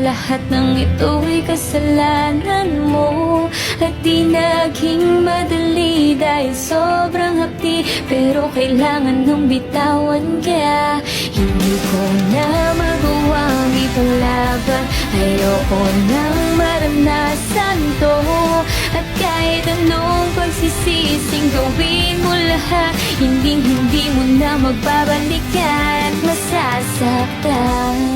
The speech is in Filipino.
lahat ng ay kasalanan mo. At di naging madali dahil sobrang hapdi. Pero kailangan nang bitawan ka Hindi ko na magawa magawang ipaglaban Ayoko nang maranasan to. At kahit anong pagsisising gawin mo lahat Hindi hindi mo na magbabalikan masasaktan.